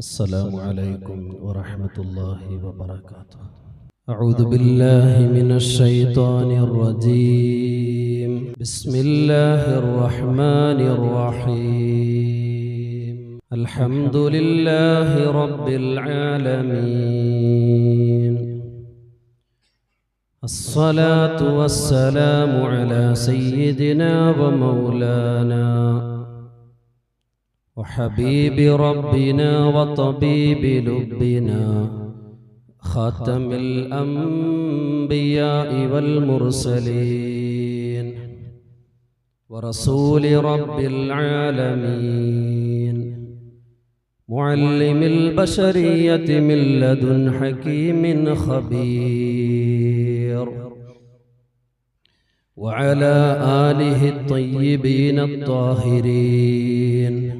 السلام عليكم ورحمة الله وبركاته. أعوذ بالله من الشيطان الرجيم. بسم الله الرحمن الرحيم. الحمد لله رب العالمين. الصلاة والسلام على سيدنا ومولانا وحبيب ربنا وطبيب لبنا خاتم الأنبياء والمرسلين ورسول رب العالمين. معلم البشرية من لدن حكيم خبير. وعلى آله الطيبين الطاهرين.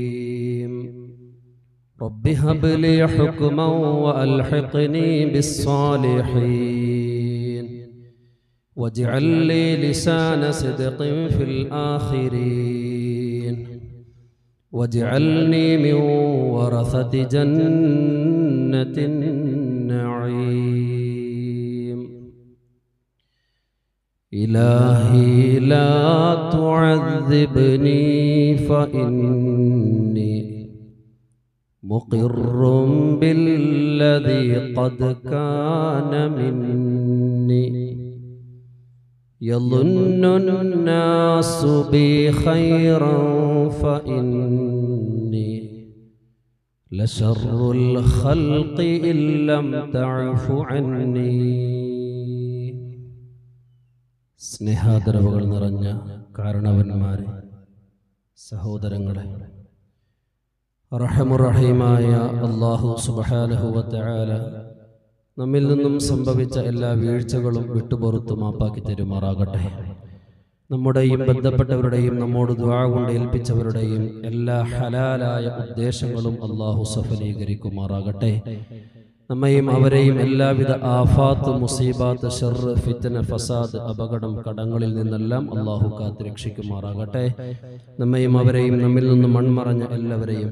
رب هب لي حكما وألحقني بالصالحين. واجعل لي لسان صدق في الآخرين. واجعلني من ورثة جنة النعيم. إلهي لا تعذبني فإني مقر بالذي قد كان مني يظن الناس بي خيرا فإني لشر الخلق إن لم تعف عني സ്നേഹാദരവുകൾ നിറഞ്ഞ കാരണവന്മാരെ സഹോദരങ്ങളെ റഹമുറഹീമായ അള്ളാഹു സുബഹാനഹുവല നമ്മിൽ നിന്നും സംഭവിച്ച എല്ലാ വീഴ്ചകളും വിട്ടുപുറത്ത് മാപ്പാക്കി തരുമാറാകട്ടെ. നമ്മുടെയും ബന്ധപ്പെട്ടവരുടെയും നമ്മോട് ദ്വാ കൊണ്ട് ഏൽപ്പിച്ചവരുടെയും എല്ലാ ഹലാലായ ഉദ്ദേശങ്ങളും അള്ളാഹു സഫലീകരിക്കുമാറാകട്ടെ. നമ്മയും അവരെയും എല്ലാവിധ ആഫാത്ത് മുസീബാത്ത് ഷെറ് ഫിത്തന ഫസാദ് അപകടം കടങ്ങളിൽ നിന്നെല്ലാം അള്ളാഹു കാത്ത് രക്ഷിക്കുമാറാകട്ടെ നമ്മയും അവരെയും നമ്മിൽ നിന്നും മൺമറഞ്ഞ എല്ലാവരെയും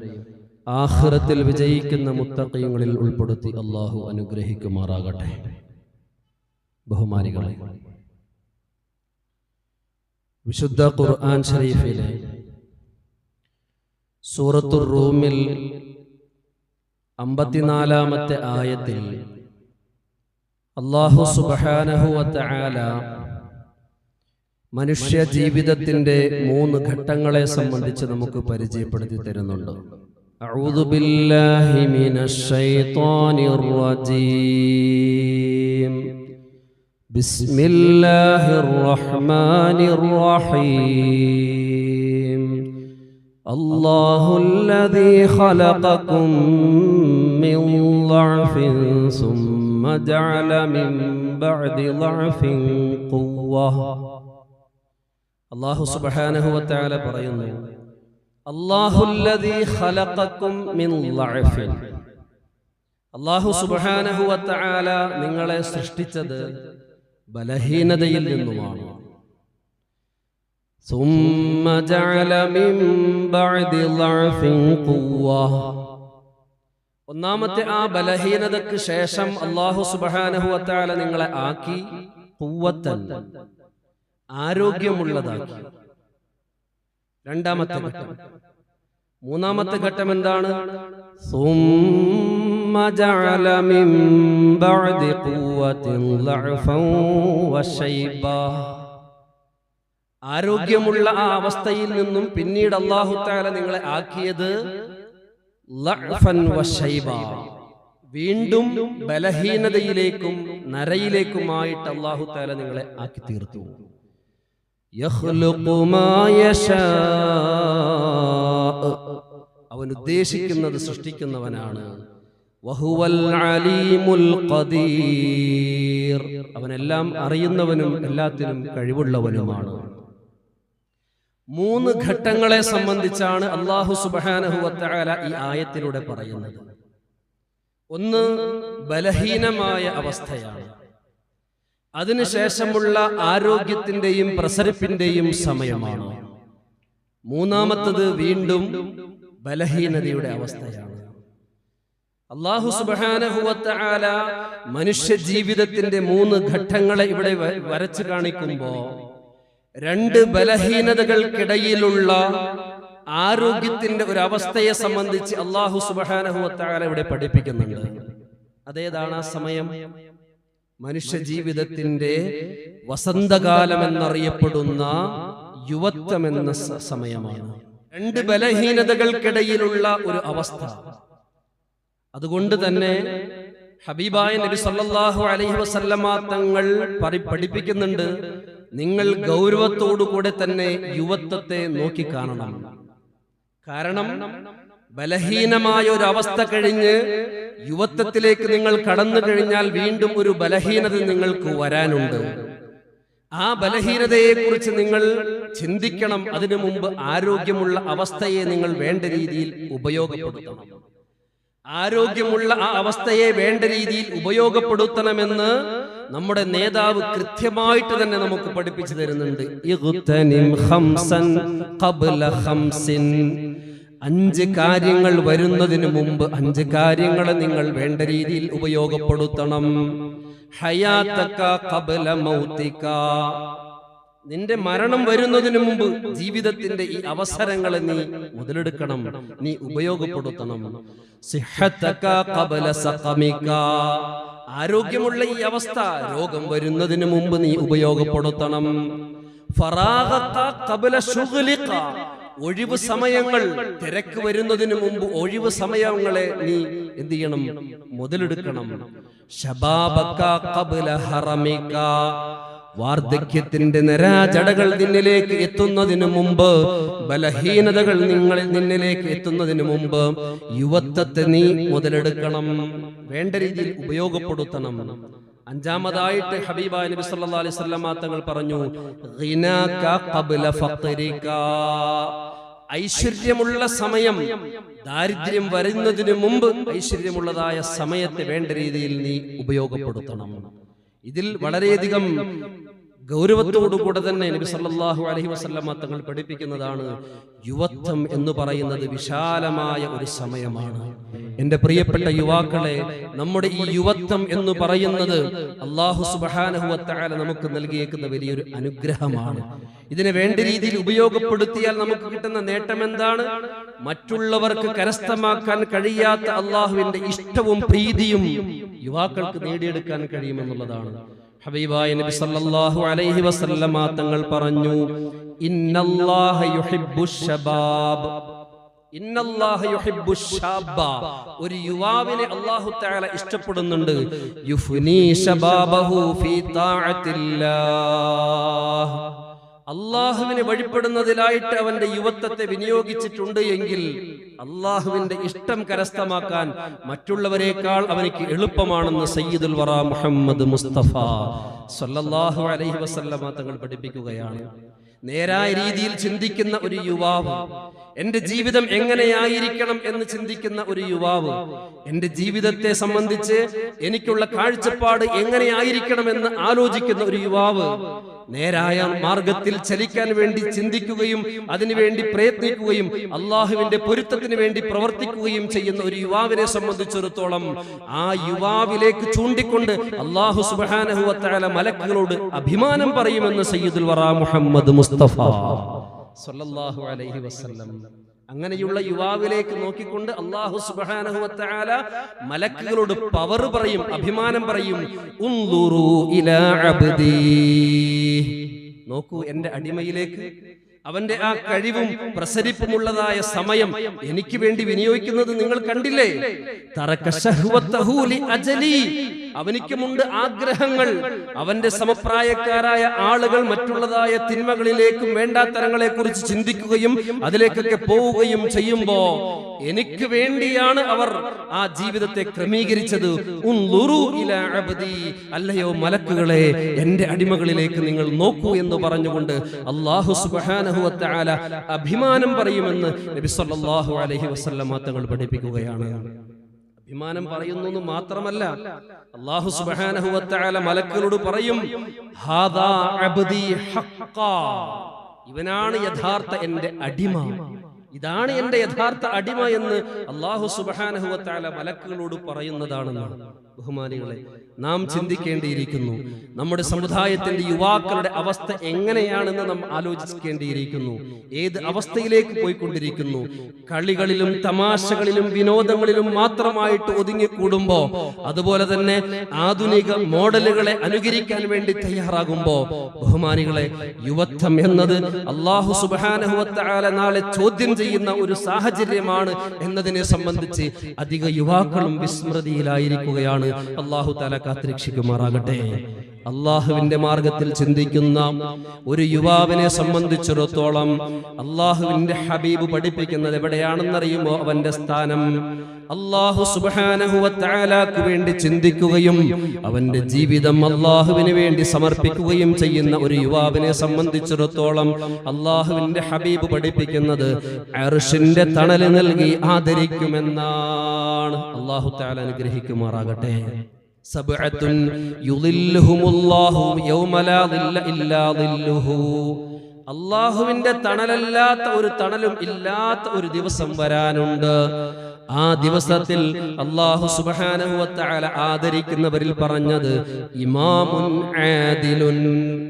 ആഹ്റത്തിൽ വിജയിക്കുന്ന മുത്തക്കയങ്ങളിൽ ഉൾപ്പെടുത്തി അള്ളാഹു അനുഗ്രഹിക്കുമാറാകട്ടെ. ബഹുമാനികളെ വിശുദ്ധ ഖുർആൻ ഷരീഫിലെ സൂറത്തുർ റൂമിൽ അമ്പത്തിനാലാമത്തെ ആയത്തിൽ അള്ളാഹു സുബാനഹുവല മനുഷ്യ ജീവിതത്തിന്റെ മൂന്ന് ഘട്ടങ്ങളെ സംബന്ധിച്ച് നമുക്ക് പരിചയപ്പെടുത്തി തരുന്നുണ്ട്. أعوذ بالله من الشيطان الرجيم بسم الله الرحمن الرحيم الله الذي خلقكم من ضعف ثم جعل من بعد ضعف قوة الله سبحانه وتعالى പറയുന്നു അള്ളാഹു സുബാനഹുവത്താല നിങ്ങളെ സൃഷ്ടിച്ചത് ബലഹീനതയിൽ നിന്നുമാണ്. ഒന്നാമത്തെ ആ ബലഹീനതക്ക് ശേഷം അള്ളാഹു സുബാനഹുവത്താല നിങ്ങളെ ആക്കി ഖുവത്തൻ ആരോഗ്യമുള്ളതാക്കി. രണ്ടാമത്തെ ഘട്ടം. മൂന്നാമത്തെ ഘട്ടം എന്താണ്? ആരോഗ്യമുള്ള ആ അവസ്ഥയിൽ നിന്നും പിന്നീട് അള്ളാഹു താല നിങ്ങളെ ആക്കിയത് വീണ്ടും ബലഹീനതയിലേക്കും നരയിലേക്കുമായിട്ട് അള്ളാഹു താല നിങ്ങളെ ആക്കി തീർത്തു അവൻ ഉദ്ദേശിക്കുന്നത് സൃഷ്ടിക്കുന്നവനാണ്. വഹുവൽ അലീമുൽ അവനെല്ലാം അറിയുന്നവനും എല്ലാത്തിനും കഴിവുള്ളവനുമാണ്. മൂന്ന് ഘട്ടങ്ങളെ സംബന്ധിച്ചാണ് അള്ളാഹു സുബാനഹുവല ഈ ആയത്തിലൂടെ പറയുന്നത്. ഒന്ന് ബലഹീനമായ അവസ്ഥയാണ്. അതിനുശേഷമുള്ള ആരോഗ്യത്തിന്റെയും പ്രസരിപ്പിന്റെയും സമയമാണ്. മൂന്നാമത്തത് വീണ്ടും ബലഹീനതയുടെ അവസ്ഥയാണ്. അള്ളാഹു സുബാനഹുവല മനുഷ്യ ജീവിതത്തിന്റെ മൂന്ന് ഘട്ടങ്ങളെ ഇവിടെ വരച്ചു കാണിക്കുമ്പോ രണ്ട് ബലഹീനതകൾക്കിടയിലുള്ള ആരോഗ്യത്തിന്റെ ഒരു അവസ്ഥയെ സംബന്ധിച്ച് അള്ളാഹു സുബാനഹുവല ഇവിടെ പഠിപ്പിക്കുന്നുണ്ട്. അതേതാണ് ആ സമയം? മനുഷ്യ ജീവിതത്തിന്റെ വസന്തകാലം എന്നറിയപ്പെടുന്ന യുവത്വം എന്ന സമയമാണ്. രണ്ട് ബലഹീനതകൾക്കിടയിലുള്ള ഒരു അവസ്ഥ. അതുകൊണ്ട് തന്നെ ഹബീബായ നബി സല്ലല്ലാഹു അലൈഹി വസല്ലമ തങ്ങൾ പറി- പഠിപ്പിക്കുന്നുണ്ട് നിങ്ങൾ ഗൗരവത്തോടു കൂടെ തന്നെ യുവത്വത്തെ നോക്കിക്കാണണം. കാരണം ബലഹീനമായ ഒരു അവസ്ഥ കഴിഞ്ഞ് യുവത്വത്തിലേക്ക് നിങ്ങൾ കടന്നു കഴിഞ്ഞാൽ വീണ്ടും ഒരു ബലഹീനത നിങ്ങൾക്ക് വരാനുണ്ട്. ആ ബലഹീനതയെക്കുറിച്ച് നിങ്ങൾ ചിന്തിക്കണം. അതിനു മുമ്പ് ആരോഗ്യമുള്ള അവസ്ഥയെ നിങ്ങൾ വേണ്ട രീതിയിൽ ഉപയോഗപ്പെടുത്തണം. ആരോഗ്യമുള്ള ആ അവസ്ഥയെ വേണ്ട രീതിയിൽ ഉപയോഗപ്പെടുത്തണമെന്ന് നമ്മുടെ നേതാവ് കൃത്യമായിട്ട് തന്നെ നമുക്ക് പഠിപ്പിച്ചു തരുന്നുണ്ട്. അഞ്ച് കാര്യങ്ങൾ വരുന്നതിന് മുമ്പ് അഞ്ച് കാര്യങ്ങൾ നിങ്ങൾ വേണ്ട രീതിയിൽ ഉപയോഗപ്പെടുത്തണം. നിന്റെ മരണം വരുന്നതിന് മുമ്പ് ജീവിതത്തിന്റെ ഈ അവസരങ്ങളെ നീ മുതലെടുക്കണം. നീ ഉപയോഗപ്പെടുത്തണം. ആരോഗ്യമുള്ള ഈ അവസ്ഥ രോഗം വരുന്നതിന് മുമ്പ് നീ ഉപയോഗപ്പെടുത്തണം. ഒഴിവ് സമയങ്ങൾ തിരക്ക് വരുന്നതിന് മുമ്പ് ഒഴിവ് സമയങ്ങളെ നീ എന്ത് ചെയ്യണം? മുതലെടുക്കണം. വാർദ്ധക്യത്തിന്റെ നിരാജടകൾ നിന്നിലേക്ക് എത്തുന്നതിന് മുമ്പ് ബലഹീനതകൾ നിങ്ങളിൽ നിന്നിലേക്ക് എത്തുന്നതിന് മുമ്പ് യുവത്വത്തെ നീ മുതലെടുക്കണം. വേണ്ട രീതിയിൽ ഉപയോഗപ്പെടുത്തണം. അഞ്ചാമതായിട്ട് ഹബീബ നബി സല്ലല്ലാഹു അലൈഹി വസല്ലം തങ്ങൾ പറഞ്ഞു "ഗിനാക ഖബ്ല ഫഖ്രിക." ഐശ്വര്യമുള്ള സമയം ദാരിദ്ര്യം വരുന്നതിന് മുമ്പ് ഐശ്വര്യമുള്ളതായ സമയത്തെ വേണ്ട രീതിയിൽ നീ ഉപയോഗപ്പെടുത്തണം. ഇതിൽ വളരെയധികം ഗൗരവത്തോടുകൂടെ തന്നെ നബി സല്ലല്ലാഹു അലൈഹി വസല്ലമ തങ്ങൾ പഠിപ്പിക്കുന്നതാണ് യുവത്വം എന്ന് പറയുന്നത് വിശാലമായ ഒരു സമയമാണ്. എന്റെ പ്രിയപ്പെട്ട യുവാക്കളെ നമ്മുടെ ഈ യുവത്വം എന്ന് പറയുന്നത് അള്ളാഹു സുബ്ഹാനഹു വതആല നമുക്ക് നൽകിയേക്കുന്ന വലിയൊരു അനുഗ്രഹമാണ്. ഇതിനെ വേണ്ട രീതിയിൽ ഉപയോഗപ്പെടുത്തിയാൽ നമുക്ക് കിട്ടുന്ന നേട്ടം എന്താണ്? മറ്റുള്ളവർക്ക് കരസ്ഥമാക്കാൻ കഴിയാത്ത അള്ളാഹുവിന്റെ ഇഷ്ടവും പ്രീതിയും യുവാക്കൾക്ക് നേടിയെടുക്കാൻ കഴിയുമെന്നുള്ളതാണ്. ഹബീബായ നബി സല്ലല്ലാഹു അലൈഹി വസല്ലമ തങ്ങൾ പറഞ്ഞു ഇന്നല്ലാഹ യുഹിബ്ബു ശബാബ്. ഒരു യുവാവിനെ അല്ലാഹു തആല ഇഷ്ടപ്പെടുന്നുണ്ട് യുഫ്നി ശബാബഹു ഫീ താഅത്തില്ലാഹ്. അള്ളാഹുവിനെ വഴിപ്പെടുന്നതിലായിട്ട് അവന്റെ യുവത്വത്തെ വിനിയോഗിച്ചിട്ടുണ്ട് എങ്കിൽ അള്ളാഹുവിന്റെ ഇഷ്ടം കരസ്ഥമാക്കാൻ മറ്റുള്ളവരെക്കാൾ അവനിക്ക് എളുപ്പമാണെന്ന് സയ്യിദുൽ വറ മുഹമ്മദ് മുസ്തഫ സല്ലല്ലാഹു അലൈഹി വസല്ലമ തങ്ങൾ പഠിപ്പിക്കുകയാണ്. നേരായ രീതിയിൽ ചിന്തിക്കുന്ന ഒരു യുവാവ് എന്റെ ജീവിതം എങ്ങനെയായിരിക്കണം എന്ന് ചിന്തിക്കുന്ന ഒരു യുവാവ് എന്റെ ജീവിതത്തെ സംബന്ധിച്ച് എനിക്കുള്ള കാഴ്ചപ്പാട് എങ്ങനെയായിരിക്കണം എന്ന് ആലോചിക്കുന്ന ഒരു യുവാവ് നേരായ മാർഗത്തിൽ ചലിക്കാൻ വേണ്ടി ചിന്തിക്കുകയും അതിനുവേണ്ടി പ്രയത്നിക്കുകയും അള്ളാഹുവിന്റെ പൊരുത്തത്തിന് വേണ്ടി പ്രവർത്തിക്കുകയും ചെയ്യുന്ന ഒരു യുവാവിനെ സംബന്ധിച്ചിടത്തോളം ആ യുവാവിലേക്ക് ചൂണ്ടിക്കൊണ്ട് അള്ളാഹു സുബാനഹുവത്തായ മലക്കുകളോട് അഭിമാനം പറയുമെന്ന് സയ്യിദുൽ വറ മുഹമ്മദ് മുസ്തഫ സല്ലല്ലാഹു അലൈഹി വസല്ലം. അങ്ങനെയുള്ള യുവാവിലേക്ക് നോക്കിക്കൊണ്ട് അള്ളാഹു സുബാനഹുവത്താല മലക്കുകളോട് പവർ പറയും അഭിമാനം പറയും. ഉൻദുറൂ ഇലാ അബ്ദീ. നോക്കൂ എന്റെ അടിമയിലേക്ക് അവന്റെ ആ കഴിവും പ്രസരിപ്പുമുള്ളതായ സമയം എനിക്ക് വേണ്ടി വിനിയോഗിക്കുന്നത് നിങ്ങൾ കണ്ടില്ലേ അജലി. അവനിക്കുമുണ്ട് ആഗ്രഹങ്ങൾ. അവന്റെ സമപ്രായക്കാരായ ആളുകൾ മറ്റുള്ളതായ തിന്മകളിലേക്കും വേണ്ടാത്തരങ്ങളെ കുറിച്ച് ചിന്തിക്കുകയും അതിലേക്കൊക്കെ പോവുകയും ചെയ്യുമ്പോ എനിക്ക് വേണ്ടിയാണ് അവർ ആ ജീവിതത്തെ ക്രമീകരിച്ചത്. അല്ലയോ മലക്കുകളെ എന്റെ അടിമകളിലേക്ക് നിങ്ങൾ നോക്കൂ എന്ന് പറഞ്ഞുകൊണ്ട് അള്ളാഹു സുബ്ഹാനഹു വതആല അഭിമാനം പറയുമെന്ന് നബി സല്ലല്ലാഹു അലൈഹി വസല്ലം തങ്ങൾ പഠിപ്പിക്കുകയാണ്. അഭിമാനം പറയുന്നു എന്ന് മാത്രമല്ല അള്ളാഹു സുബാനഹുവത്തായ മലക്കളോട് പറയും. ഇവനാണ് യഥാർത്ഥ എന്റെ അടിമ. ഇതാണ് എന്റെ യഥാർത്ഥ അടിമ എന്ന് അള്ളാഹു സുബാനഹുവത്തായ മലക്കുകളോട് പറയുന്നതാണെന്നാണ് ബഹുമാനികളെ നാം ചിന്തിക്കേണ്ടിയിരിക്കുന്നു. നമ്മുടെ സമുദായത്തിന്റെ യുവാക്കളുടെ അവസ്ഥ എങ്ങനെയാണെന്ന് നാം ആലോചിക്കേണ്ടിയിരിക്കുന്നു. ഏത് അവസ്ഥയിലേക്ക് പോയിക്കൊണ്ടിരിക്കുന്നു? കളികളിലും തമാശകളിലും വിനോദങ്ങളിലും മാത്രമായിട്ട് ഒതുങ്ങിക്കൂടുമ്പോ അതുപോലെ തന്നെ ആധുനിക മോഡലുകളെ അനുകരിക്കാൻ വേണ്ടി തയ്യാറാകുമ്പോ ബഹുമാനികളെ യുവത്വം എന്നത് അള്ളാഹു സുബാനഹുവത്താല നാളെ ചോദ്യം ചെയ്യുന്ന ഒരു സാഹചര്യമാണ് എന്നതിനെ സംബന്ധിച്ച് അധിക യുവാക്കളും വിസ്മൃതിയിലായിരിക്കുകയാണ്. അള്ളാഹു താല കാത്തിരക്ഷിക്കുമാറാകട്ടെ. അള്ളാഹുവിന്റെ മാർഗത്തിൽ ചിന്തിക്കുന്ന ഒരു യുവാവിനെ സംബന്ധിച്ചിടത്തോളം അള്ളാഹുവിന്റെ ഹബീബ് പഠിപ്പിക്കുന്നത് എവിടെയാണെന്നറിയുമോ അവന്റെ സ്ഥാനം? അള്ളാഹു സുബാനഹുവത്താലാക്ക് വേണ്ടി ചിന്തിക്കുകയും അവന്റെ ജീവിതം അള്ളാഹുവിന് വേണ്ടി സമർപ്പിക്കുകയും ചെയ്യുന്ന ഒരു യുവാവിനെ സംബന്ധിച്ചിടത്തോളം അള്ളാഹുവിന്റെ ഹബീബ് പഠിപ്പിക്കുന്നത് അർഷിന്റെ തണൽ നൽകി ആദരിക്കുമെന്നാണ്. അള്ളാഹു താല അനുഗ്രഹിക്കുമാറാകട്ടെ. ലാ ദില്ല ഇല്ലാ ദില്ലുഹു. അള്ളാഹുവിന്റെ തണലല്ലാത്ത ഒരു തണലും ഇല്ലാത്ത ഒരു ദിവസം വരാനുണ്ട്. ആ ദിവസത്തിൽ അള്ളാഹു സുബ്ഹാനഹു വതആല ആദരിക്കുന്നവരിൽ പറഞ്ഞത് ഇമാമുൻ ആദിലുൻ.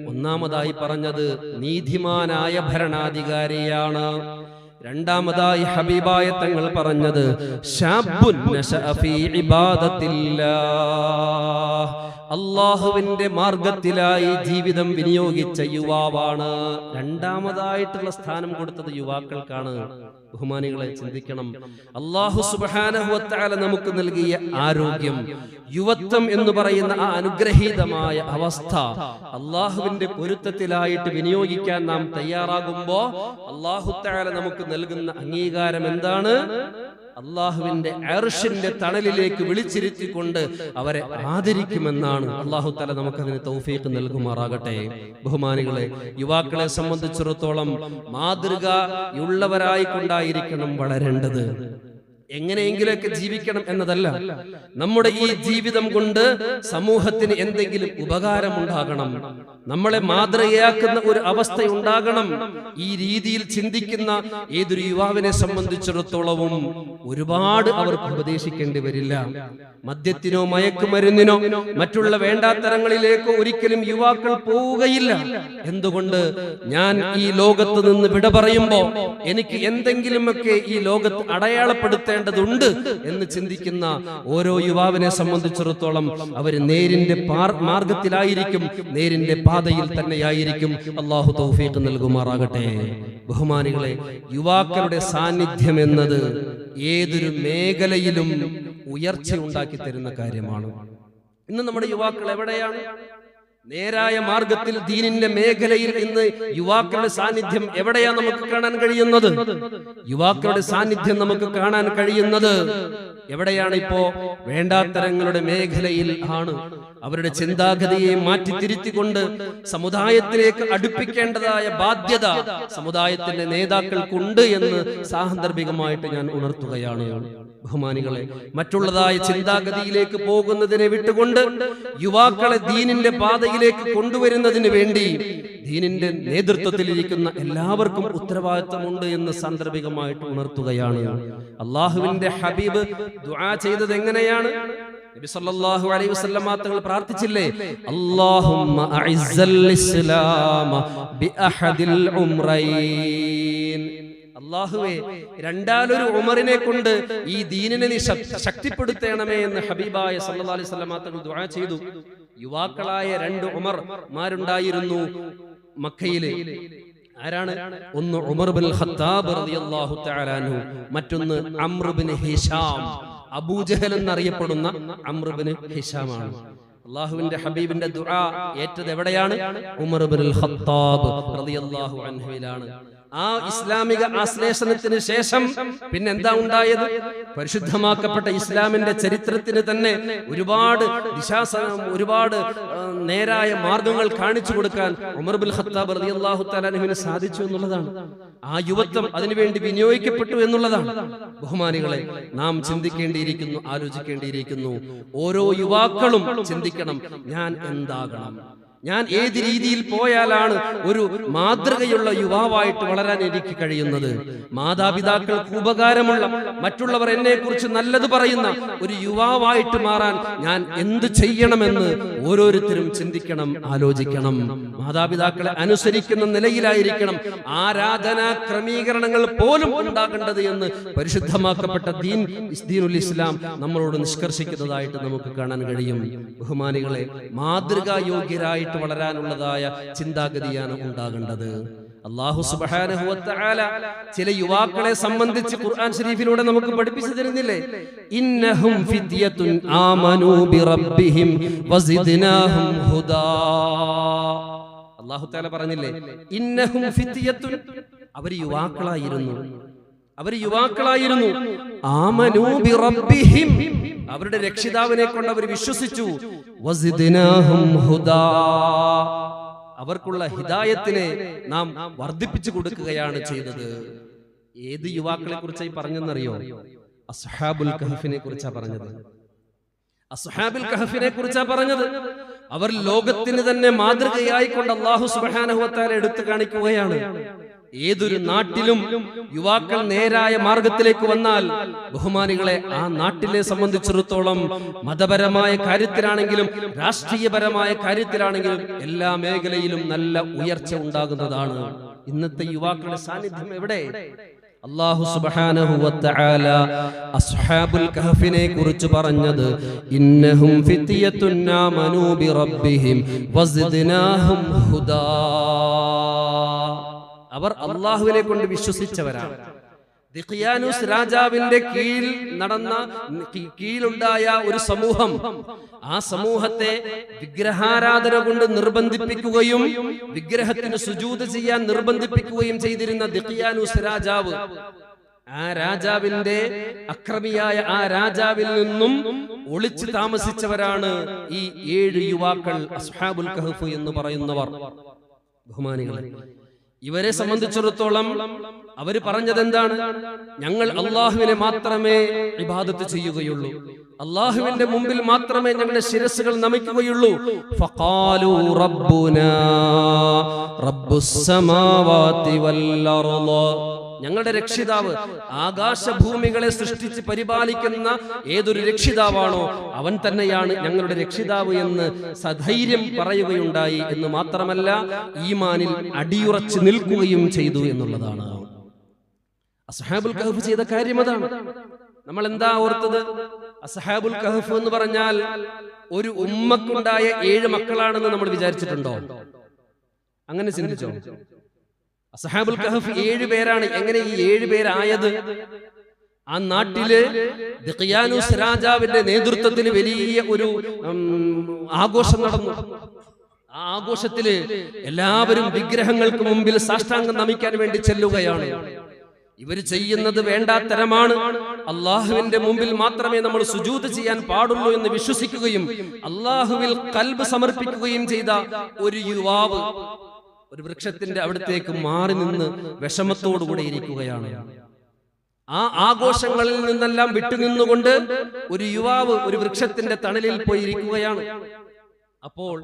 ഒന്നാമതായി പറഞ്ഞത് നീതിമാനായ ഭരണാധികാരിയാണ്. രണ്ടാമതായി ഹബീബായ തങ്ങൾ പറഞ്ഞത് അള്ളാഹുവിന്റെ മാർഗത്തിലായി ജീവിതം വിനിയോഗിച്ച യുവാവാണ്. രണ്ടാമതായിട്ടുള്ള സ്ഥാനം കൊടുത്തത് യുവാക്കൾക്കാണ്. ബഹുമാനികളെ ചിന്തിക്കണം. അള്ളാഹു സുബാനഹുവത്താല നമുക്ക് നൽകിയ ആരോഗ്യം യുവത്വം എന്ന് പറയുന്ന ആ അനുഗ്രഹീതമായ അവസ്ഥ അള്ളാഹുവിന്റെ പൊരുത്തത്തിലായിട്ട് വിനിയോഗിക്കാൻ നാം തയ്യാറാകുമ്പോ അള്ളാഹുത്താല നമുക്ക് നൽകുന്ന അംഗീകാരം എന്താണ്? അള്ളാഹുവിന്റെ അർഷിന്റെ തണലിലേക്ക് വിളിച്ചിരുത്തിക്കൊണ്ട് അവരെ ആദരിക്കുമെന്നാണ് അള്ളാഹു തല നമുക്കതിന് തൗഫീക്ക് നൽകുമാറാകട്ടെ. ബഹുമാനികളെ യുവാക്കളെ സംബന്ധിച്ചിടത്തോളം മാതൃകയുള്ളവരായി ഉള്ളവരായിക്കൊണ്ടായിരിക്കണം വളരേണ്ടത്. എങ്ങനെയെങ്കിലൊക്കെ ജീവിക്കണം എന്നതല്ല. നമ്മുടെ ഈ ജീവിതം കൊണ്ട് സമൂഹത്തിന് എന്തെങ്കിലും ഉപകാരമുണ്ടാകണം. നമ്മളെ മാതൃകയാക്കുന്ന ഒരു അവസ്ഥ ഉണ്ടാകണം ഈ രീതിയിൽ ചിന്തിക്കുന്ന ഏതൊരു യുവാവിനെ സംബന്ധിച്ചിടത്തോളവും ഒരുപാട് അവർക്ക് ഉപദേശിക്കേണ്ടി വരില്ല. മദ്യത്തിനോ മയക്കുമരുന്നിനോ മറ്റുള്ള വേണ്ടാത്തരങ്ങളിലേക്കോ ഒരിക്കലും യുവാക്കൾ പോവുകയില്ല. എന്തുകൊണ്ട്? ഞാൻ ഈ ലോകത്ത് നിന്ന് വിട പറയുമ്പോ എനിക്ക് എന്തെങ്കിലുമൊക്കെ ഈ ലോകത്ത് അടയാളപ്പെടുത്തേണ്ടതുണ്ട് എന്ന് ചിന്തിക്കുന്ന ഓരോ യുവാവിനെ സംബന്ധിച്ചിടത്തോളം അവർ നേരിന്റെ മാർഗത്തിലായിരിക്കും നേരിന്റെ പാതയിൽ തന്നെയായിരിക്കും. അള്ളാഹു തൗഫീഖ് നൽകുമാറാകട്ടെ. ബഹുമാനികളെ യുവാക്കളുടെ സാന്നിധ്യം എന്നത് ഏതൊരു മേഖലയിലും ഉയർച്ച ഉണ്ടാക്കി തരുന്ന കാര്യമാണ്. ഇന്ന് നമ്മുടെ യുവാക്കൾ എവിടെയാണ്? നേരായ മാർഗത്തിൽ ദീനിന്റെ മേഖലയിൽ ഇന്ന് യുവാക്കളുടെ സാന്നിധ്യം എവിടെയാ നമുക്ക് കാണാൻ കഴിയുന്നത്? യുവാക്കളുടെ സാന്നിധ്യം നമുക്ക് കാണാൻ കഴിയുന്നത് എവിടെയാണ് ഇപ്പോ? വേണ്ടാത്തരങ്ങളുടെ മേഖലയിൽ ആണ്. അവരുടെ ചിന്താഗതിയെ മാറ്റി തിരുത്തിക്കൊണ്ട് സമുദായത്തിലേക്ക് അടുപ്പിക്കേണ്ടതായ ബാധ്യത സമുദായത്തിന്റെ നേതാക്കൾക്കുണ്ട് എന്ന് സാന്ദർഭികമായിട്ട് ഞാൻ ഉണർത്തുകയാണ്. ബഹുമാനികളെ മറ്റുള്ളതായ ചിന്താഗതിയിലേക്ക് പോകുന്നതിനെ വിട്ടുകൊണ്ട് യുവാക്കളെ ദീനിന്റെ പാതയിലേക്ക് കൊണ്ടുവരുന്നതിന് വേണ്ടി ദീനിന്റെ നേതൃത്വത്തിലിരിക്കുന്ന എല്ലാവർക്കും ഉത്തരവാദിത്തമുണ്ട് എന്ന് സാന്ദർഭികമായിട്ട് ഉണർത്തുകയാണ്. അള്ളാഹുവിന്റെ ഹബീബ് ദുആ ചെയ്തത് എങ്ങനെയാണ്? നബി സല്ലല്ലാഹു അലൈഹി വസല്ലം തങ്ങൾ പ്രാർത്ഥിച്ചില്ലേ? അല്ലാഹുമ്മ അഇസ്സൽ ഇസ്ലാമ ബിഅഹദിൽ ഉംറൈൻ. അള്ളാഹുവെ രണ്ടാലൊരു ഉമറിനെ കൊണ്ട് ഈ ദീനിനെ നീ ശക്- ശക്തിപ്പെടുത്തണമേ എന്ന് ഹബീബായ സല്ലല്ലാഹു അലൈഹി വസല്ലം തങ്ങൾ ദുആ ചെയ്തു. യുവാക്കളായ രണ്ട് ഉമർ മാരുണ്ടായിരുന്നു മക്കയിലെ. ആരാണ്? ഒന്ന് ഉമർ ബിൻ ഖത്താബ് റളിയല്ലാഹു തആല അൻഹു. മറ്റൊന്ന് അംർ ബിൻ ഹിഷാം അബൂജഹൽ എന്നറിയപ്പെടുന്ന അമ്രുബിന് ഹിഷാമാണ് അള്ളാഹുവിന്റെ ഹബീബിന്റെ ദുആ ഏറ്റത് എവിടെയാണ്? ഉമർ ഇബ്നുൽ ഖത്താബ് റളിയല്ലാഹു അൻഹുവിലാണ്. ആ ഇസ്ലാമിക ആശ്ലേഷണത്തിന് ശേഷം പിന്നെന്താ ഉണ്ടായത്? പരിശുദ്ധമാക്കപ്പെട്ട ഇസ്ലാമിന്റെ ചരിത്രത്തിന് തന്നെ ഒരുപാട് ദിശാസനം ഒരുപാട് നേരായ മാർഗങ്ങൾ കാണിച്ചു കൊടുക്കാൻ ഉമർ ബിൻ ഖത്താബ് റതി അള്ളാഹു തലാനുവിന് സാധിച്ചു എന്നുള്ളതാണ്. ആ യുവത്വം അതിനുവേണ്ടി വിനിയോഗിക്കപ്പെട്ടു എന്നുള്ളതാണ്. ബഹുമാനികളെ നാം ചിന്തിക്കേണ്ടിയിരിക്കുന്നു ആലോചിക്കേണ്ടിയിരിക്കുന്നു. ഓരോ യുവാക്കളും ചിന്തിക്കണം ഞാൻ എന്താകണം? ഞാൻ ഏത് രീതിയിൽ പോയാലാണ് ഒരു മാതൃകയുള്ള യുവാവായിട്ട് വളരാൻ എനിക്ക് കഴിയുന്നത്? മാതാപിതാക്കൾക്ക് ഉപകാരമുള്ള മറ്റുള്ളവർ എന്നെ കുറിച്ച് നല്ലത് പറയുന്ന ഒരു യുവാവായിട്ട് മാറാൻ ഞാൻ എന്ത് ചെയ്യണമെന്ന് ഓരോരുത്തരും ചിന്തിക്കണം ആലോചിക്കണം. മാതാപിതാക്കളെ അനുസരിക്കുന്ന നിലയിലായിരിക്കണം ആരാധനാ ക്രമീകരണങ്ങൾ പോലും ഉണ്ടാകേണ്ടത് എന്ന് പരിശുദ്ധമാക്കപ്പെട്ട ദീൻ ദീനുൽ ഇസ്ലാം നമ്മളോട് നിഷ്കർഷിക്കുന്നതായിട്ട് നമുക്ക് കാണാൻ കഴിയും. ബഹുമാനികളെ മാതൃകായോഗ്യരായിട്ട് വളരാനുള്ളതായ ചിന്താഗതിയാണ് ഉണ്ടാകേണ്ടത്. അള്ളാഹു സുബ്ഹാനഹു വ ചില യുവാക്കളെ സംബന്ധിച്ച് ഖുർആൻ ഷരീഫിലൂടെ നമുക്ക് പഠിപ്പിച്ചു തരുന്നില്ലേ? ഇന്നഹും ആമനൂ അള്ളാഹു പറഞ്ഞില്ലേ ഇന്നഹും അവർ യുവാക്കളായിരുന്നു. അവർ യുവാക്കളായിരുന്നു. അവരുടെ രക്ഷിതാവിനെ കൊണ്ട് അവർ വിശ്വസിച്ചു. അവർക്കുള്ള ഹിദായത്തിനെ നാം വർദ്ധിപ്പിച്ചു കൊടുക്കുകയാണ് ചെയ്തത്. ഏത് യുവാക്കളെ കുറിച്ചായി പറഞ്ഞെന്നറിയോ? അസ്ഹാബുൽ കഹഫിനെ കുറിച്ചാ പറഞ്ഞത്. അസ്ഹാബുൽ കഹഫിനെ കുറിച്ചാ പറഞ്ഞത്. അവർ ലോകത്തിന് തന്നെ മാതൃകയായി കൊണ്ട് അള്ളാഹു സുബാനഹുവത്താൽ എടുത്തു കാണിക്കുകയാണ്. ഏതൊരു നാട്ടിലും യുവാക്കൾ നേരായ മാർഗത്തിലേക്ക് വന്നാൽ ബഹുമാനികളെ ആ നാട്ടിലെ സംബന്ധിച്ചിടത്തോളം മതപരമായ കാര്യത്തിലാണെങ്കിലും രാഷ്ട്രീയപരമായ കാര്യത്തിലാണെങ്കിലും എല്ലാ മേഖലയിലും നല്ല ഉയർച്ച ഉണ്ടാകുന്നതാണ്. ഇന്നത്തെ യുവാക്കളുടെ സാന്നിധ്യം എവിടെ? അള്ളാഹു സുബ്ഹാനഹു വതആല അസ്ഹാബുൽ കഹഫിനെ കുറിച്ച് പറഞ്ഞത് ഇന്നഹും ഫിത്യത്തുൻ ബി ബിറബ്ബിഹിം വസ്ദിനാഹും ഹുദാ. അവർ അള്ളാഹുവിനെ കൊണ്ട് വിശ്വസിച്ചവരാണ്. ദിഖിയാനുസ് രാജാവിന്റെ കീഴിൽ നടന്ന കീഴിലുണ്ടായ ഒരു സമൂഹം. ആ സമൂഹത്തെ വിഗ്രഹാരാധന കൊണ്ട് നിർബന്ധിപ്പിക്കുകയും വിഗ്രഹത്തിന് സുജൂത് ചെയ്യാൻ നിർബന്ധിപ്പിക്കുകയും ചെയ്തിരുന്ന ദിഖിയാനുസ് രാജാവ് ആ രാജാവിന്റെ അക്രമിയായ ആ രാജാവിൽ നിന്നും ഒളിച്ചു താമസിച്ചവരാണ് ഈ ഏഴ് യുവാക്കൾ അസ്ഹാബുൽ കഹഫ് എന്ന് പറയുന്നവർ. ബഹുമാനികളെ. ഇവരെ സംബന്ധിച്ചിടത്തോളം അവർ പറഞ്ഞത് എന്താണ് ഞങ്ങൾ അള്ളാഹുവിനെ മാത്രമേ ഇബാദത്ത് ചെയ്യുകയുള്ളൂ. അള്ളാഹുവിന്റെ മുമ്പിൽ മാത്രമേ ഞങ്ങളുടെ ശിരസുകൾ നമിക്കുകയുള്ളൂ. ഫഖാലു റബ്ബുനാ. വൽ അർൾ ഞങ്ങളുടെ രക്ഷിതാവ് ആകാശഭൂമികളെ സൃഷ്ടിച്ച് പരിപാലിക്കുന്ന ഏതൊരു രക്ഷിതാവാണോ അവൻ തന്നെയാണ് ഞങ്ങളുടെ രക്ഷിതാവ് എന്ന് സധൈര്യം പറയുകയുണ്ടായി എന്ന് മാത്രമല്ല ഈമാനിൽ അടിയുറച്ച് നിൽക്കുകയും ചെയ്തു എന്നുള്ളതാണ്. അസഹാബുൽ കഹഫ് ചെയ്ത കാര്യം അതാണ് നമ്മൾ എന്താ ഓർത്തത്? അസഹാബുൽ കഹഫ് എന്ന് പറഞ്ഞാൽ ഒരു ഉമ്മക്കുണ്ടായ ഏഴ് മക്കളാണെന്ന് നമ്മൾ വിചാരിച്ചിട്ടുണ്ടോ? അങ്ങനെ ചിന്തിച്ചോ? അസഹാബുൽ കഹഫ് ഏഴ് പേരാണ് എങ്ങനെ ഈ ഏഴ് പേരായത്? ആ നാട്ടിൽ ദിഖിയാനുസ് രാജാവിന്റെ നേതൃത്വത്തിൽ വലിയ ഒരു ആഘോഷം നടന്നു. ആ ആഘോഷത്തിൽ എല്ലാവരും വിഗ്രഹങ്ങൾക്ക് മുമ്പിൽ സാഷ്ടാംഗം നമിക്കാൻ വേണ്ടി ചെല്ലുകയാണ്. ഇവർ ചെയ്യുന്നത് വേണ്ടാത്തരമാണ്. അള്ളാഹുവിന്റെ മുമ്പിൽ മാത്രമേ നമ്മൾ സുജൂത് ചെയ്യാൻ പാടുള്ളൂ എന്ന് വിശ്വസിക്കുകയും അള്ളാഹുവിൽ കൽബ് സമർപ്പിക്കുകയും ചെയ്ത ഒരു യുവാവ് ഒരു വൃക്ഷത്തിന്റെ അവിടത്തേക്ക് മാറി നിന്ന് വിഷമത്തോടുകൂടെ ഇരിക്കുകയാണ്. ആ ആഘോഷങ്ങളിൽ നിന്നെല്ലാം വിട്ടുനിന്നുകൊണ്ട് ഒരു യുവാവ് ഒരു വൃക്ഷത്തിന്റെ തണലിൽ പോയി ഇരിക്കുകയാണ്. അപ്പോൾ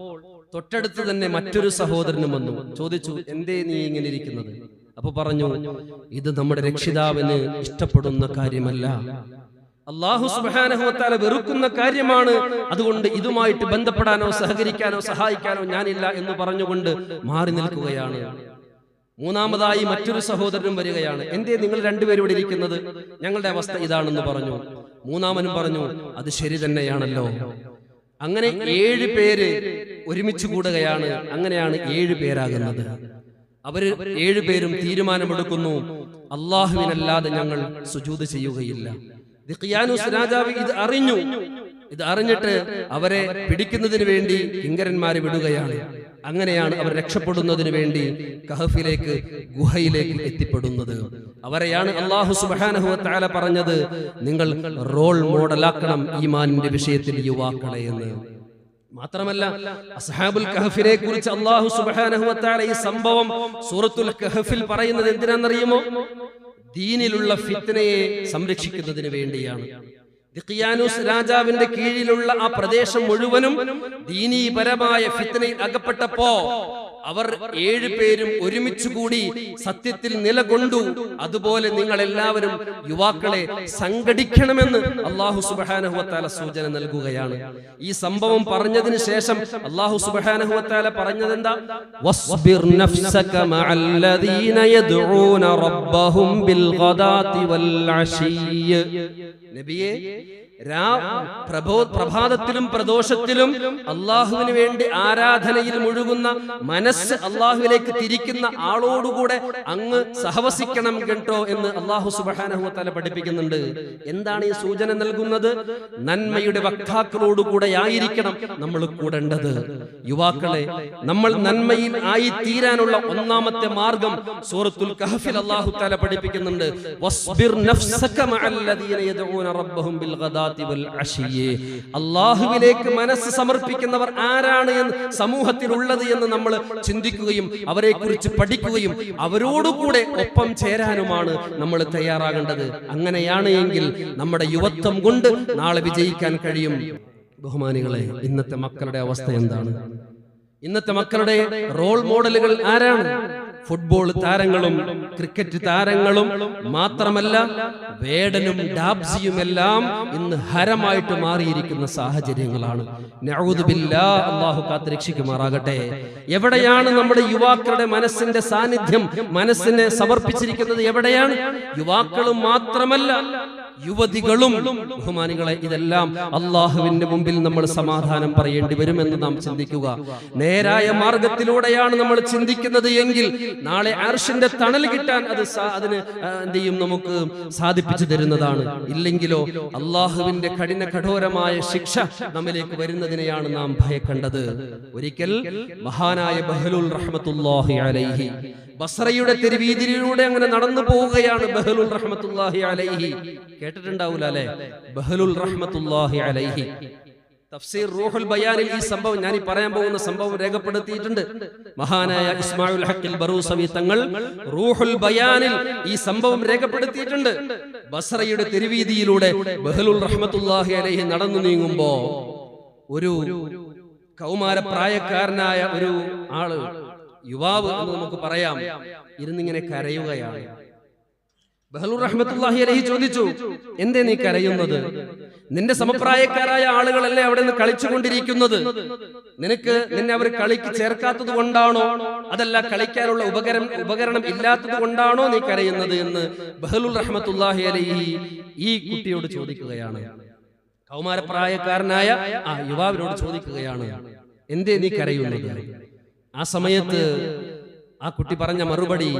തൊട്ടടുത്ത് തന്നെ മറ്റൊരു സഹോദരനും വന്നു. ചോദിച്ചു എന്തേ നീ ഇങ്ങനെ ഇരിക്കുന്നത്? അപ്പൊ പറഞ്ഞു ഇത് നമ്മുടെ രക്ഷിതാവിന് ഇഷ്ടപ്പെടുന്ന കാര്യമല്ല. അള്ളാഹു സുബാനഹുത്താല വെറുക്കുന്ന കാര്യമാണ്. അതുകൊണ്ട് ഇതുമായിട്ട് ബന്ധപ്പെടാനോ സഹകരിക്കാനോ സഹായിക്കാനോ ഞാനില്ല എന്ന് പറഞ്ഞുകൊണ്ട് മാറി നിൽക്കുകയാണ്. മൂന്നാമതായി മറ്റൊരു സഹോദരനും വരികയാണ്. എന്തേ നിങ്ങൾ രണ്ടുപേരും ഇവിടെ ഇരിക്കുന്നത്? ഞങ്ങളുടെ അവസ്ഥ ഇതാണെന്ന് പറഞ്ഞു. മൂന്നാമനും പറഞ്ഞു അത് ശരി തന്നെയാണല്ലോ. അങ്ങനെ ഏഴ് പേര് ഒരുമിച്ച് കൂടുകയാണ്. അങ്ങനെയാണ് ഏഴ് പേരാകുന്നത്. അവർ ഏഴ് പേരും തീരുമാനമെടുക്കുന്നു. അള്ളാഹുവിനല്ലാതെ ഞങ്ങൾ സുജൂത് ചെയ്യുകയില്ല. ദിഖിയാനൂസ് രാജാവ് ഇത് അറിഞ്ഞു. ഇത് അറിഞ്ഞിട്ട് അവരെ പിടിക്കുന്നതിന് വേണ്ടി കിങ്കരന്മാരെ വിടുകയാണ്. അങ്ങനെയാണ് അവർ രക്ഷപ്പെടുന്നതിന് വേണ്ടി കഹഫിലേക്ക് ഗുഹയിലേക്ക് എത്തിപ്പെടുന്നത്. അവരെയാണ് അള്ളാഹു സുബാനഹു താല പറഞ്ഞത് നിങ്ങൾ റോൾ മോഡലാക്കണം ഈമാനിന്റെ വിഷയത്തിൽ യുവാക്കളെ എന്ന്. മാത്രമല്ല അസ്ഹാബുൽ കഹഫിനെ കുറിച്ച് അള്ളാഹു സുബ്ഹാനഹു വതആല ഈ സംഭവം സൂറത്തുൽ കഹഫിൽ പറയുന്നത് എന്തിനാണെന്നറിയുമോ? ദീനിലുള്ള ഫിത്തനയെ സംരക്ഷിക്കുന്നതിന് വേണ്ടിയാണ്. ദിഖിയാനൂസ് രാജാവിന്റെ കീഴിലുള്ള ആ പ്രദേശം മുഴുവനും ദീനീപരമായ ഫിത്തനയിൽ അകപ്പെട്ടപ്പോ അവർ ഏഴു പേരും ഒരുമിച്ച് കൂടി സത്യത്തിൽ നിലകൊണ്ടു. അതുപോലെ നിങ്ങൾ എല്ലാവരും യുവാക്കളെ സംഘടിക്കണമെന്ന് അള്ളാഹു സുബാനഹുവത്താല സൂചന നൽകുകയാണ്. ഈ സംഭവം പറഞ്ഞതിന് ശേഷം അള്ളാഹു സുബാനഹുവത്താല പറഞ്ഞത് എന്താ വസ്ബിർ നഫ്സക മഅല്ലദീന യദ്ഊന റബ്ബഹും ബിൽ ഗദാതി വൽ അശിയ്യ് നബിയെ പ്രഭാതത്തിലും പ്രദോഷത്തിലും അള്ളാഹുവിന് വേണ്ടി ആരാധനയിൽ മുഴുകുന്ന മനസ്സ് അള്ളാഹുവിലേക്ക് തിരിക്കുന്ന ആളോടുകൂടെ അങ്ങ് സഹവസിക്കണം കേട്ടോ എന്ന് അള്ളാഹു സുബാനഹുത്തല പഠിപ്പിക്കുന്നുണ്ട്. എന്താണ് ഈ സൂചന നൽകുന്നത്? നന്മയുടെ വക്താക്കളോടുകൂടെ ആയിരിക്കണം നമ്മൾ കൂടേണ്ടത്. യുവാക്കളെ നമ്മൾ നന്മയിൽ ആയി തീരാനുള്ള ഒന്നാമത്തെ മാർഗം സൂറത്തുൽ കഹഫിൽ അള്ളാഹു താല പഠിപ്പിക്കുന്നുണ്ട്. വസ്ബിർ നഫ്സക മഅല്ലദീന റബ്ബഹും ബിൽ അള്ളാഹുവിലേക്ക് മനസ്സ് സമർപ്പിക്കുന്നവർ ആരാണ് എന്ന് സമൂഹത്തിൽ ഉള്ളത് എന്ന് നമ്മൾ ചിന്തിക്കുകയും അവരെ കുറിച്ച് പഠിക്കുകയും അവരോടുകൂടെ ഒപ്പം ചേരാനുമാണ് നമ്മൾ തയ്യാറാകേണ്ടത്. അങ്ങനെയാണ് എങ്കിൽ നമ്മുടെ യുവത്വം കൊണ്ട് നാളെ വിജയിക്കാൻ കഴിയും. ബഹുമാനികളെ ഇന്നത്തെ മക്കളുടെ അവസ്ഥ എന്താണ്? ഇന്നത്തെ മക്കളുടെ റോൾ മോഡലുകൾ ആരാണ്? ഫുട്ബോൾ താരങ്ങളും ക്രിക്കറ്റ് താരങ്ങളും മാത്രമല്ല വേടനും ഡാബ്സിയും എല്ലാം ഇന്ന് ഹരമായിട്ട് മാറിയിരിക്കുന്ന സാഹചര്യങ്ങളാണ്. അള്ളാഹു കാത്ത് രക്ഷിക്കുമാറാകട്ടെ എവിടെയാണ് നമ്മുടെ യുവാക്കളുടെ മനസ്സിന്റെ സാന്നിധ്യം? മനസ്സിനെ സമർപ്പിച്ചിരിക്കുന്നത് എവിടെയാണ്? യുവാക്കളും മാത്രമല്ല. യുവതികളും ബഹുമാനികളെ ഇതെല്ലാം അള്ളാഹുവിന്റെ മുമ്പിൽ നമ്മൾ സമാധാനം പറയേണ്ടി വരുമെന്ന് നാം ചിന്തിക്കുക. നേരായ മാർഗത്തിലൂടെയാണ് നമ്മൾ ചിന്തിക്കുന്നത് എങ്കിൽ നാളെ അർഷിന്റെ തണൽ കിട്ടാൻ അത് അതിന് എന്തെയും നമുക്ക് സാധിപ്പിച്ചു തരുന്നതാണ്. ഇല്ലെങ്കിലോ അള്ളാഹുവിന്റെ കഠിന കഠോരമായ ശിക്ഷ നമ്മിലേക്ക് വരുന്നതിനെയാണ് നാം ഭയക്കേണ്ടത്. ഒരിക്കൽ മഹാനായ ബഹലുൽ റഹ്മത്തുല്ലാഹി അലൈഹി ബസ്രയുടെ തെരുവീതിയിലൂടെ അങ്ങനെ നടന്നു പോവുകയാണ് ബഹലുൽ റഹ്മത്തുല്ലാഹി അലൈഹി. കേട്ടിട്ടുണ്ടാവൂല അല്ലെ? ബഹലുൽ റഹ്മത്തുല്ലാഹി അലൈഹി. തഫ്സീർ റൂഹുൽ ബയാനിൽ ഈ സംഭവം ഞാൻ ഈ പറയാൻ പോകുന്ന സംഭവം രേഖപ്പെടുത്തിയിട്ടുണ്ട്. മഹാനായ ഇസ്മാഉൽ ഹക്കിൽ ബറൂസവി തങ്ങൾ റൂഹുൽ ബയാനിൽ ഈ സംഭവം രേഖപ്പെടുത്തിയിട്ടുണ്ട്. ബസ്രയുടെ തെരുവീതിയിലൂടെ ബഹലുൽ റഹ്മത്തുല്ലാഹി അലൈഹി നടന്നു നീങ്ങുമ്പോ ഒരു കൗമാര പ്രായക്കാരനായ ഒരു ആൾ യുവാവ് എന്ന് നമുക്ക് പറയാം ഇരുന്നിങ്ങനെ കരയുകയാണ്. ബഹലൂർ റഹ്മത്തുല്ലാഹി അലൈഹി ചോദിച്ചു എന്തേ നീ കരയുന്നത്? നിന്റെ സമപ്രായക്കാരായ ആളുകളല്ലേ അവിടെ നിന്ന് കളിച്ചുകൊണ്ടിരിക്കുന്നത്? നിനക്ക് നിന്നെ അവർ കളിക്ക് ചേർക്കാത്തത് കൊണ്ടാണോ? അതല്ല കളിക്കാനുള്ള ഉപകരണം ഉപകരണം ഇല്ലാത്തത് കൊണ്ടാണോ നീ കരയുന്നത് എന്ന് ബഹലുൽ റഹ്മത്തുല്ലാഹി അലൈഹി ഈ കുട്ടിയോട് ചോദിക്കുകയാണ്. കൗമാരപ്രായക്കാരനായ ആ യുവാവിനോട് ചോദിക്കുകയാണ് എന്തേ നീ കരയുന്നത്? ആ സമയത്ത് ആ കുട്ടി പറഞ്ഞ മറുപടി.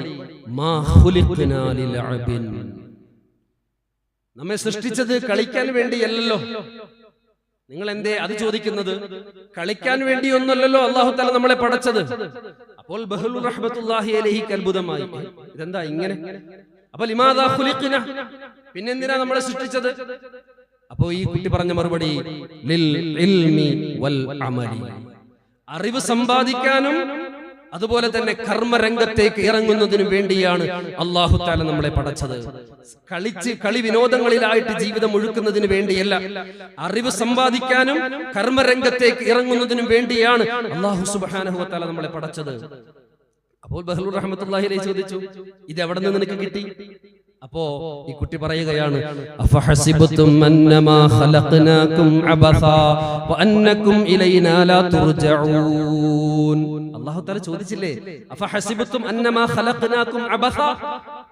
നമ്മെ സൃഷ്ടിച്ചത് കളിക്കാൻ വേണ്ടിയല്ലല്ലോ. നിങ്ങൾ എന്തേ അത് ചോദിക്കുന്നത്? കളിക്കാൻ വേണ്ടിയൊന്നല്ലല്ലോ അള്ളാഹു തല നമ്മളെ പടച്ചത് അപ്പോൾ ബഹുൽ റഹ്മത്തുല്ലാഹി അലൈഹിക്ക് അത്ഭുതമായി. ഇതെന്താ ഇങ്ങനെ? അപ്പോൾ ലിമാദാ ഖുലിഖ്ന പിന്നെന്തിനാ നമ്മളെ സൃഷ്ടിച്ചത്? അപ്പോ ഈ കുട്ടി പറഞ്ഞ മറുപടി ലിൽ ഇൽമി വൽ അമലി. അറിവ് സമ്പാദിക്കാനും അതുപോലെ തന്നെ കർമ്മരംഗത്തേക്ക് ഇറങ്ങുന്നതിനും വേണ്ടിയാണ് അള്ളാഹു താല നമ്മളെ പടച്ചത്. കളിച്ച് കളി വിനോദങ്ങളിലായിട്ട് ജീവിതം ഒഴുക്കുന്നതിന് വേണ്ടിയല്ല. അറിവ് സമ്പാദിക്കാനും കർമ്മരംഗത്തേക്ക് ഇറങ്ങുന്നതിനും വേണ്ടിയാണ് അള്ളാഹു സുബാനഹു താല നമ്മളെ പടച്ചത്. അപ്പോൾ ബഹ്ലൂർ റഹ്മത്തുള്ളാഹി അലൈഹി ചോദിച്ചു ഇത് എവിടെ നിന്ന് നിനക്ക് കിട്ടി? അപ്പോ ഈ കുട്ടി പറയുകയാണ് അഫഹസിബത്തും അന്നമാ ഖലഖനാകും അബസാ വഅന്നകും ഇലൈനാ ലാ തുർജഊൻ. അല്ലാഹു തആല ചോദിച്ചില്ലേ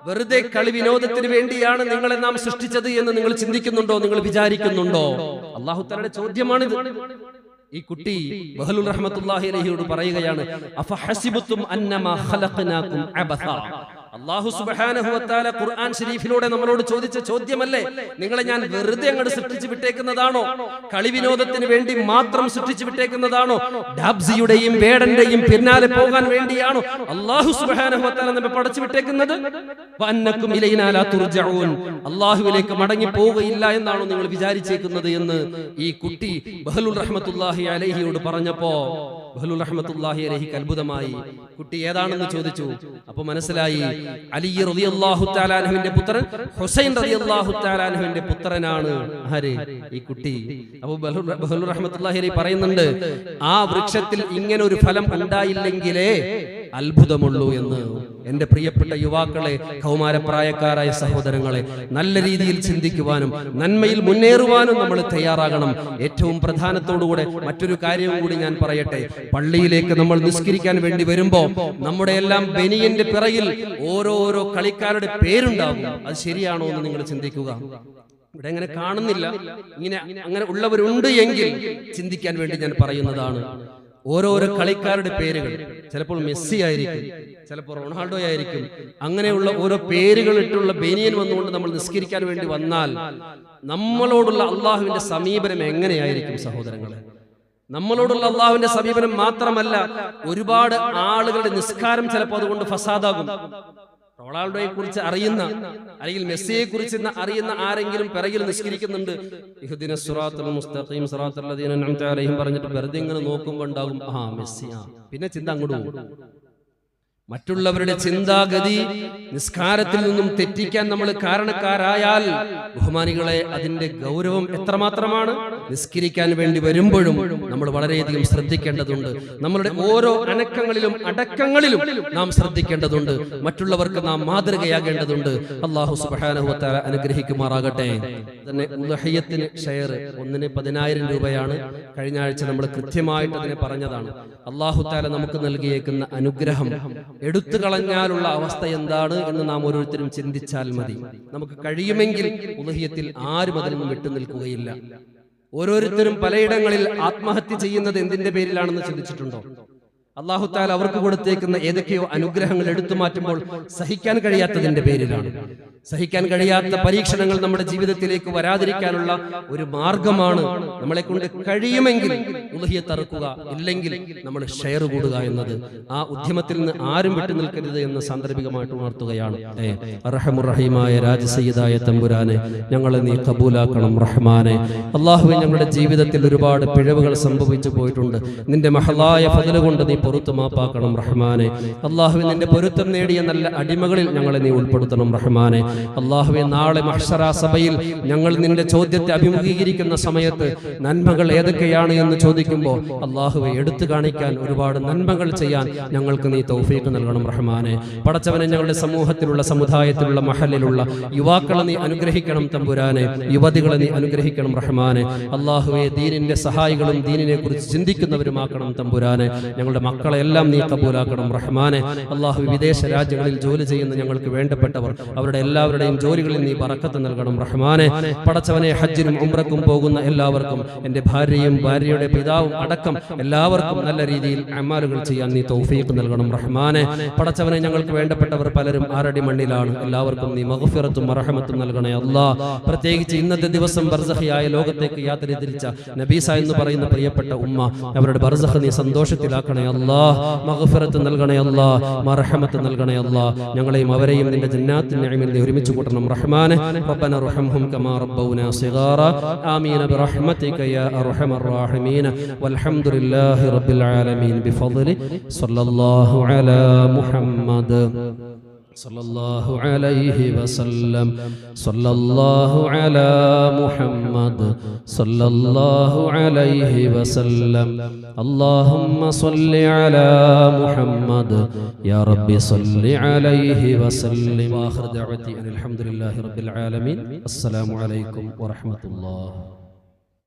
വെറുതെ കളി വിനോദത്തിന് വേണ്ടിയാണ് നിങ്ങളെ നാം സൃഷ്ടിച്ചത് എന്ന് നിങ്ങൾ ചിന്തിക്കുന്നുണ്ടോ നിങ്ങൾ വിചാരിക്കുന്നുണ്ടോ? അല്ലാഹു തആലയുടെ ചോദ്യമാണിത് ഈ കുട്ടി ബഹലുൽ റഹ്മത്തുല്ലാഹി അലൈഹിയോട് പറയുകയാണ് അഫഹസിബുത്തും അന്നമാ ഖലഖനാകും അബസാ. അള്ളാഹു സുബാനഹുവത്താല ഖുർആൻ ഷരീഫിലൂടെ നമ്മളോട് ചോദിച്ച ചോദ്യമല്ലേ? നിങ്ങളെ ഞാൻ വെറുതെ അങ്ങോട്ട് സൃഷ്ടിച്ചു വിട്ടേക്കുന്നതാണോ? കളി വിനോദത്തിന് വേണ്ടി മാത്രം സൃഷ്ടിച്ചു വിട്ടേക്കുന്നതാണോ? ഡാബ്സിയുടെയും വേടന്റെയും പിന്നാലെ പോകാൻ വേണ്ടിയാണോ അള്ളാഹു സുബാനഹുവത്താല നമ്മെ പടച്ചു വിട്ടേക്കുന്നത്. അള്ളാഹുവിലേക്ക് മടങ്ങി പോവുകയില്ല എന്നാണോ നിങ്ങൾ വിചാരിച്ചേക്കുന്നത് എന്ന് ഈ കുട്ടി ബഹലുൽ റഹ്മത്തുല്ലാഹി അലഹിയോട് പറഞ്ഞപ്പോ റഹ്മത്തുല്ലാഹി അത്ഭുതമായി. കുട്ടി ഏതാണെന്ന് ചോദിച്ചു. അപ്പൊ മനസ്സിലായി. അലി റളിയല്ലാഹു പുത്രൻ ഹുസൈൻ റളിയല്ലാഹു പുത്രനാണ്. ഈ കുട്ടി. അപ്പൊ റഹ്മത്തുല്ലാഹി അലൈഹി പറയുന്നുണ്ട് ആ വൃക്ഷത്തിൽ ഇങ്ങനെ ഒരു ഫലം ഉണ്ടായില്ലെങ്കിലേ അത്ഭുതമുള്ളൂ എന്ന് എന്റെ പ്രിയപ്പെട്ട യുവാക്കളെ കൗമാരപ്രായക്കാരായ സഹോദരങ്ങളെ നല്ല രീതിയിൽ ചിന്തിക്കുവാനും നന്മയിൽ മുന്നേറുവാനും നമ്മൾ തയ്യാറാകണം. ഏറ്റവും പ്രധാനത്തോടുകൂടെ മറ്റൊരു കാര്യവും കൂടി ഞാൻ പറയട്ടെ. പള്ളിയിലേക്ക് നമ്മൾ നിസ്കരിക്കാൻ വേണ്ടി വരുമ്പോൾ നമ്മുടെ എല്ലാം ബനിയന്റെ പിറയിൽ ഓരോരോ കളിക്കാരുടെ പേരുണ്ടാവും. അത് ശരിയാണോ എന്ന് നിങ്ങൾ ചിന്തിക്കുക. ഇവിടെ അങ്ങനെ കാണുന്നില്ല. ഇങ്ങനെ അങ്ങനെ ഉള്ളവരുണ്ട് എങ്കിൽ ചിന്തിക്കാൻ വേണ്ടി ഞാൻ പറയുന്നതാണ്. ഓരോരോ കളിക്കാരുടെ പേരുകൾ. ചിലപ്പോൾ മെസ്സി ആയിരിക്കും ചിലപ്പോൾ റൊണാൾഡോ ആയിരിക്കും. അങ്ങനെയുള്ള ഓരോ പേരുകൾ ഇട്ടുള്ള ബനിയൻ വന്നുകൊണ്ട് നമ്മൾ നിസ്കരിക്കാൻ വേണ്ടി വന്നാൽ നമ്മളോടുള്ള അള്ളാഹുവിന്റെ സമീപനം എങ്ങനെയായിരിക്കും സഹോദരങ്ങളെ? നമ്മളോടുള്ള അള്ളാഹുവിന്റെ സമീപനം മാത്രമല്ല ഒരുപാട് ആളുകളുടെ നിസ്കാരം ചിലപ്പോൾ അതുകൊണ്ട് ഫസാദാകും. റൊണാൾഡോയെ കുറിച്ച് അറിയുന്ന അല്ലെങ്കിൽ മെസ്സിയെ കുറിച്ച് അറിയുന്ന ആരെങ്കിലും പിറകിൽ നിസ്കരിക്കുന്നുണ്ട്. ഇഹുദിന സുറാത്തുൽ മുസ്തഖീം സിറാത്തുൽ ലദീന അൻഅംത അലൈഹിം പറഞ്ഞിട്ട് വെറുതെ ഇങ്ങനെ നോക്കുമ്പോൾ ഉണ്ടാകും ആ മെസ്സി ആ. പിന്നെ ചിന്ത അങ്ങോട്ട് പോകും. മറ്റുള്ളവരുടെ ചിന്താഗതി നിസ്കാരത്തിൽ നിന്നും തെറ്റിക്കാൻ നമ്മൾ കാരണക്കാരായാൽ ബഹുമാനികളെ അതിന്റെ ഗൗരവം എത്രമാത്രമാണ്? നിസ്കരിക്കാൻ വേണ്ടി വരുമ്പോഴും നമ്മൾ വളരെയധികം ശ്രദ്ധിക്കേണ്ടതുണ്ട്. നമ്മളുടെ ഓരോ അനക്കങ്ങളിലും അടക്കങ്ങളിലും നാം ശ്രദ്ധിക്കേണ്ടതുണ്ട്. മറ്റുള്ളവർക്ക് നാം മാതൃകയാകേണ്ടതുണ്ട്. അള്ളാഹു സുബാനഹുത്ത അനുഗ്രഹിക്കുമാറാകട്ടെ. തന്നെ ഉലഹയ്യത്തിന് ഷെയർ ഒന്നിന് പതിനായിരം രൂപയാണ്. കഴിഞ്ഞ ആഴ്ച നമ്മൾ കൃത്യമായിട്ട് അതിനെ പറഞ്ഞതാണ്. അള്ളാഹു താല നമുക്ക് നൽകിയേക്കുന്ന അനുഗ്രഹം എടുത്തു കളഞ്ഞാലുള്ള അവസ്ഥ എന്താണ് എന്ന് നാം ഓരോരുത്തരും ചിന്തിച്ചാൽ മതി. നമുക്ക് കഴിയുമെങ്കിൽ ഉലഹിയത്തിൽ ആരും അതിൽ നിന്നും വിട്ടു നിൽക്കുകയില്ല. ഓരോരുത്തരും പലയിടങ്ങളിൽ ആത്മഹത്യ ചെയ്യുന്നത് എന്തിന്റെ പേരിലാണെന്ന് ചിന്തിച്ചിട്ടുണ്ടോ? അള്ളാഹു താല അവർക്ക് കൊടുത്തേക്കുന്ന ഏതൊക്കെയോ അനുഗ്രഹങ്ങൾ എടുത്തു മാറ്റുമ്പോൾ സഹിക്കാൻ കഴിയാത്തതിന്റെ പേരിലാണ്. സഹിക്കാൻ കഴിയാത്ത പരീക്ഷണങ്ങൾ നമ്മുടെ ജീവിതത്തിലേക്ക് വരാതിരിക്കാനുള്ള ഒരു മാർഗമാണ് നമ്മളെ കൊണ്ട് കഴിയുമെങ്കിൽ ഉലഹിയെ തറുക്കുക. ഇല്ലെങ്കിൽ നമ്മൾ ഷെയർ കൂടുക എന്നത് ആ ഉദ്യമത്തിൽ നിന്ന് ആരും വിട്ടു നിൽക്കരുത് എന്ന് സാന്ദർഭികമായിട്ട് ഉണർത്തുകയാണ്. റഹീമായ അർഹമുറഹീമായ രാജസയ്യദായ തമ്പുരാനെ ഞങ്ങളെ നീ കബൂലാക്കണം റഹ്മാനെ. അള്ളാഹുവിൻ ഞങ്ങളുടെ ജീവിതത്തിൽ ഒരുപാട് പിഴവുകൾ സംഭവിച്ചു പോയിട്ടുണ്ട്. നിന്റെ മഹലായ ഫതിലുകൊണ്ട് നീ പൊറുത്തു മാപ്പാക്കണം റഹ്മാനെ. അള്ളാഹുവെ നിന്റെ പൊരുത്തം നേടിയ നല്ല അടിമകളിൽ ഞങ്ങളെ നീ ഉൾപ്പെടുത്തണം റഹ്മാനെ. അള്ളാഹുവെ നാളെ മഹ്ഷറാ സഭയിൽ ഞങ്ങൾ നിന്റെ ചോദ്യത്തെ അഭിമുഖീകരിക്കുന്ന സമയത്ത് നന്മകൾ ഏതൊക്കെയാണ് എന്ന് ചോദിക്കുമ്പോൾ അള്ളാഹുവെ എടുത്തു കാണിക്കാൻ ഒരുപാട് നന്മകൾ ചെയ്യാൻ ഞങ്ങൾക്ക് നീ തൗഫീഖ് നൽകണം റഹ്മാനെ. പടച്ചവനെ ഞങ്ങളുടെ സമൂഹത്തിലുള്ള സമുദായത്തിലുള്ള മഹലിലുള്ള യുവാക്കളെ നീ അനുഗ്രഹിക്കണം തമ്പുരാനെ. യുവതികളെ നീ അനുഗ്രഹിക്കണം റഹ്മാനെ. അള്ളാഹുവെ ദീനിന്റെ സഹായികളും ദീനിനെ കുറിച്ച് ചിന്തിക്കുന്നവരുമാക്കണം തമ്പുരാനെ. ഞങ്ങളുടെ മക്കളെ എല്ലാം നീ കബൂലാക്കണം റഹ്മാനെ. അള്ളാഹു വിദേശ രാജ്യങ്ങളിൽ ജോലി ചെയ്യുന്ന ഞങ്ങൾക്ക് വേണ്ടപ്പെട്ടവർ അവരുടെ എല്ലാവരുടെയും ജോലികളിൽ നീ പറക്കത്ത് നൽകണം റഹ്മാനെ. പടച്ചവനെ ഹജ്ജിനും ഉംറക്കും പോകുന്ന എല്ലാവർക്കും എന്റെ ഭാര്യയും ഭാര്യയുടെ പിതാവും അടക്കം എല്ലാവർക്കും നല്ല രീതിയിൽ അമാലുകൾ ചെയ്യാൻ നീ തൗഫീഖ് നൽകണം റഹ്മാനെ. പടച്ചവനെ ഞങ്ങൾക്ക് വേണ്ടപ്പെട്ടവർ പലരും ആരടി മണ്ണിലാണ്. എല്ലാവർക്കും നീ മഹഫിറത്തും മറഹമത്തും നൽകണേ അല്ലാ. പ്രത്യേകിച്ച് ഇന്നത്തെ ദിവസം ബർസഹിയായ ലോകത്തേക്ക് യാത്ര തിരിച്ച നബീസ എന്ന് പറയുന്ന പ്രിയപ്പെട്ട ഉമ്മ അവരുടെ ബർസഹ് നീ സന്തോഷത്തിലാക്കണേ അല്ലാ. അല്ലാ മഹഫറത്ത് നൽകണേ അല്ലാ മർഹമത്ത് നൽകണേ അല്ലാ ഞങ്ങളെയും അവരെയും നിന്റെ ജന്നാത്തിൽ ഞങ്ങൾ ഒരുമിച്ച് കൂട്ടണം. റഹ്മാനെ റബ്ബന റഹ്മഹും കമാ റബ്ബൗന സിഗാറ. ആമീന ബിറഹ്മതിക യാ അർഹമർ റഹീമീൻ വൽഹംദുലില്ലാഹി റബ്ബിൽ ആലമീൻ. ബിഫദ്ലി. സ്വല്ലല്ലാഹു അലാ മുഹമ്മദ്. സല്ലല്ലാഹു അലൈഹി വസല്ലം. സല്ലല്ലാഹു അലാ മുഹമ്മദ് സല്ലല്ലാഹു അലൈഹി വസല്ലം. അല്ലാഹുമ്മ സല്ലി അലാ മുഹമ്മദ്. യാ റബ്ബി സല്ലി അലൈഹി വസല്ലം. ആഖിർ ദഅവതി അൽഹംദുലില്ലാഹി റബ്ബിൽ ആലമീൻ. അസ്സലാമു അലൈക്കും വറഹ്മത്തുള്ളാഹി